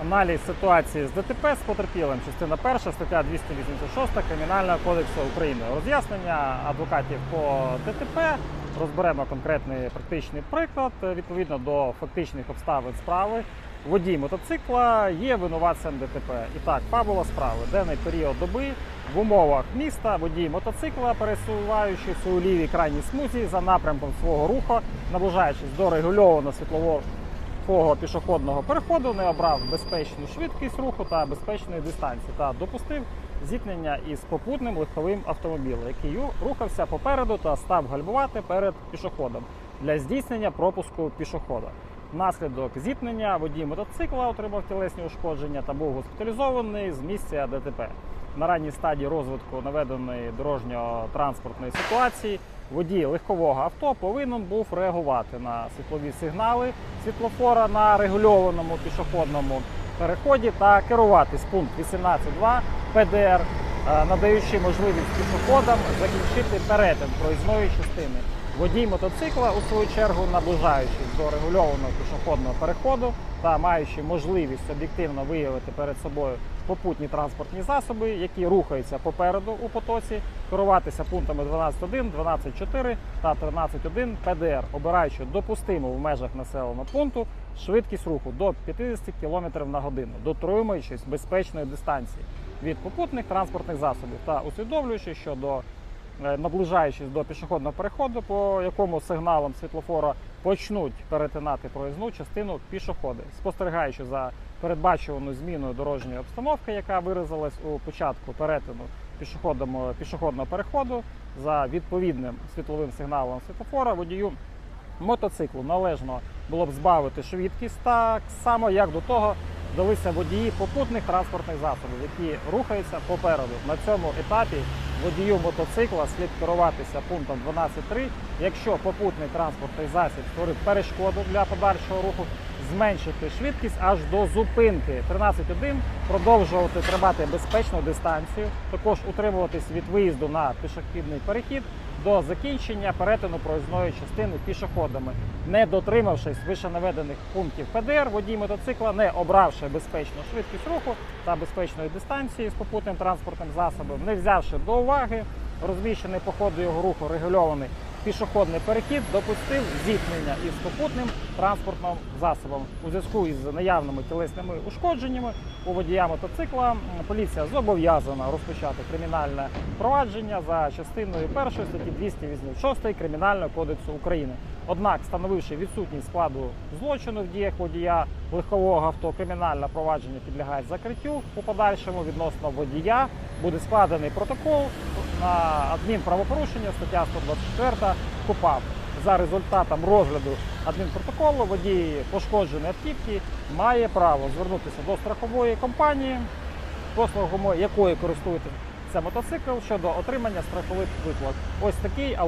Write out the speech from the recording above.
Аналіз ситуації з ДТП з потерпілим, частина 1, стаття 286 Кримінального кодексу України. Роз'яснення адвокатів по ДТП. Розберемо конкретний практичний приклад відповідно до фактичних обставин справи. Водій мотоцикла є винуватцем ДТП. І так, фабула справи. Денний період доби в умовах міста водій мотоцикла, пересуваючись у лівій крайній смузі за напрямком свого руху, наближаючись до регульованого світлового свого пішохідного переходу не обрав безпечну швидкість руху та безпечної дистанції та допустив зіткнення із попутним легковим автомобілем, який рухався попереду та став гальмувати перед пішоходом для здійснення пропуску пішохода. Внаслідок зіткнення водій мотоцикла отримав тілесні ушкодження та був госпіталізований з місця ДТП. На ранній стадії розвитку наведеної дорожньо-транспортної ситуації водій легкового авто повинен був реагувати на світлові сигнали світлофора на регульованому пішохідному переході та керуватись пункт 18.2 ПДР, е, надаючи можливість пішоходам закінчити перетин проїзної частини. Водій мотоцикла, у свою чергу, наближаючись до регульованого пішохідного переходу та маючи можливість об'єктивно виявити перед собою попутні транспортні засоби, які рухаються попереду у потоці, керуватися пунктами 12.1, 12.4 та 13.1 ПДР, обираючи допустиму в межах населеного пункту швидкість руху до 50 км на годину, дотримуючись безпечної дистанції від попутних транспортних засобів та усвідомлюючи, що до наближаючись до пішохідного переходу, по якому сигналом світлофора почнуть перетинати проїзну частину пішоходи, спостерігаючи за передбачуваною зміною дорожньої обстановки, яка виразилась у початку перетину пішоходом- пішохідного переходу, за відповідним світловим сигналом світлофора водію мотоциклу належно було б збавити швидкість так само, як до того далися водії попутних транспортних засобів, які рухаються попереду. На цьому етапі водію мотоцикла слід керуватися пунктом 12.3. Якщо попутний транспортний засіб створив перешкоду для подальшого руху, зменшити швидкість аж до зупинки. 13.1, продовжувати тримати безпечну дистанцію, також утримуватись від виїзду на пішохідний перехід до закінчення перетину проїзної частини пішоходами, не дотримавшись вищенаведених пунктів ПДР, водій мотоцикла, не обравши безпечну швидкість руху та безпечної дистанції з попутним транспортним засобом, не взявши до уваги розміщений по ходу його руху регульований пішохідний перехід, допустив зіткнення із попутним транспортним засобом. У зв'язку із наявними тілесними ушкодженнями у водія мотоцикла поліція зобов'язана розпочати кримінальне провадження за частиною першої статті 286 Кримінального кодексу України. Однак, встановивши відсутність складу злочину в діях водія легкового авто, кримінальне провадження підлягає закриттю у подальшому відносно водія. Буде складений протокол на адмінправопорушення, стаття 124 КУПАП. За результатом розгляду адмінпротоколу водій пошкодженої автівки має право звернутися до страхової компанії, послугами якої користується мотоцикл щодо отримання страхових виплат. Ось такий